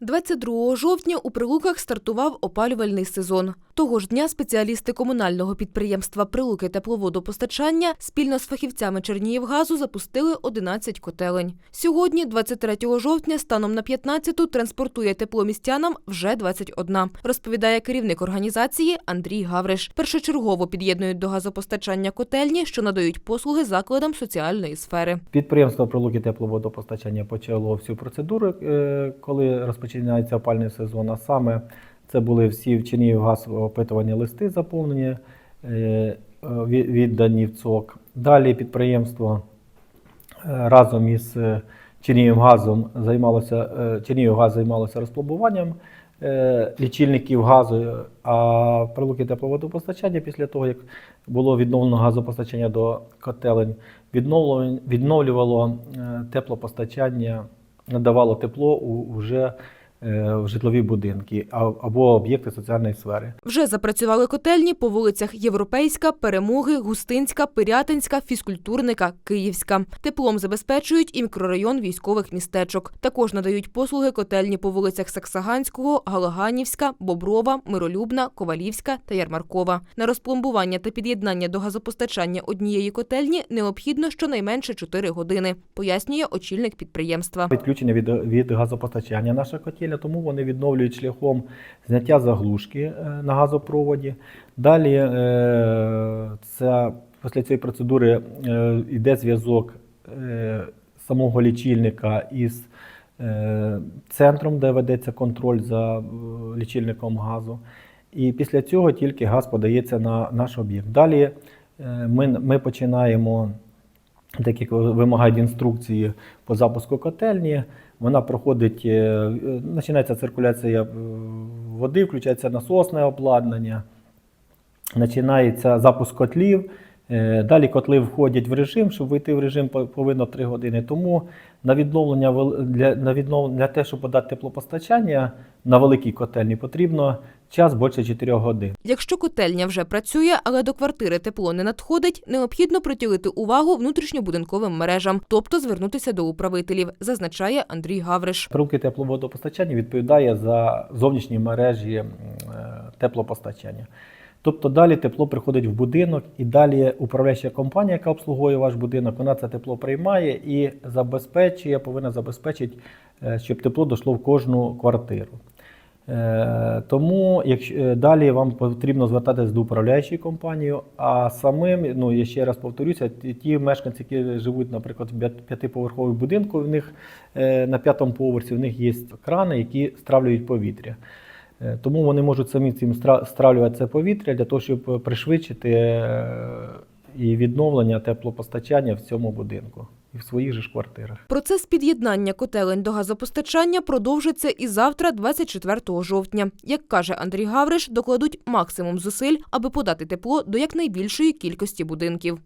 22 жовтня у Прилуках стартував опалювальний сезон. Того ж дня спеціалісти комунального підприємства Прилуки тепловодопостачання спільно з фахівцями Чернігівгазу запустили 11 котелень. Сьогодні, 23 жовтня, станом на 15-ту транспортує тепло містянам вже 21, розповідає керівник організації Андрій Гавриш. Першочергово під'єднують до газопостачання котельні, що надають послуги закладам соціальної сфери. Підприємство Прилуки тепловодопостачання почало всю процедуру, е, коли розпочинається опальний сезон. А саме це були всі в Чернігівгаз опитувані листи заповнені, е, віддані в ЦОК. Далі підприємство е, разом із е, Чернігівгазом займалося, е, Чернігівгаз займалося розпломбуванням е, лічильників газу, а прилуки тепловодопостачання після того, як було відновлено газопостачання до котелень, відновлювало, е, теплопостачання, надавало тепло у вже е, в житлові будинки або об'єкти соціальної сфери. Вже запрацювали котельні по вулицях Європейська, Перемоги, Густинська, Пирятинська, Фізкультурника, Київська. Теплом забезпечують і мікрорайон військових містечок. Також надають послуги котельні по вулицях Саксаганського, Галаганівська, Боброва, Миролюбна, Ковалівська та Ярмаркова. На розпломбування та під'єднання до газопостачання однієї котельні необхідно щонайменше 4 години, пояснює очільник підприємства. Відключення від, від газопостачання наша котельня, тому вони відновлюють шляхом зняття заглушки е, на газопроводі. Далі це, після цієї процедури е, йде зв'язок е, самого лічильника із центром, де ведеться контроль за лічильником газу. І після цього тільки газ подається на наш об'єкт. Далі ми, ми починаємо так як вимагають інструкції по запуску котельні, вона проходить, е, починається циркуляція е, води, включається насосне обладнання, починається запуск котлів. Е, Далі котли входять в режим, щоб вийти в режим повинно 3 години. Тому на відновлення для, на відновлення для те, щоб подати теплопостачання на великій котельні, потрібно час більше 4 годин. Якщо котельня вже працює, але до квартири тепло не надходить, необхідно приділити увагу внутрішньобудинковим мережам, тобто звернутися до управителів, зазначає Андрій Гавриш. Прилуки тепловодопостачання відповідає за зовнішні мережі е, теплопостачання. Тобто далі тепло приходить в будинок, і далі управляюча компанія, яка обслуговує ваш будинок, вона це тепло приймає і забезпечує, повинна забезпечити, е, щоб тепло дійшло в кожну квартиру. Е, Тому якщо е, далі вам потрібно звертатись до управляючої компанії, а самим, ну я ще раз повторюся, ті- мешканці, які живуть, наприклад, в п'ят- п'ятиповерховому будинку, в них е, на п'ятому поверсі в них є крани, які стравлюють повітря. Тому вони можуть самі цим стравлювати це повітря для того, щоб пришвидшити і відновлення теплопостачання в цьому будинку і в своїх же ж квартирах. Процес під'єднання котелень до газопостачання продовжиться і завтра, 24 жовтня. Як каже Андрій Гавриш, докладуть максимум зусиль, аби подати тепло до якнайбільшої кількості будинків.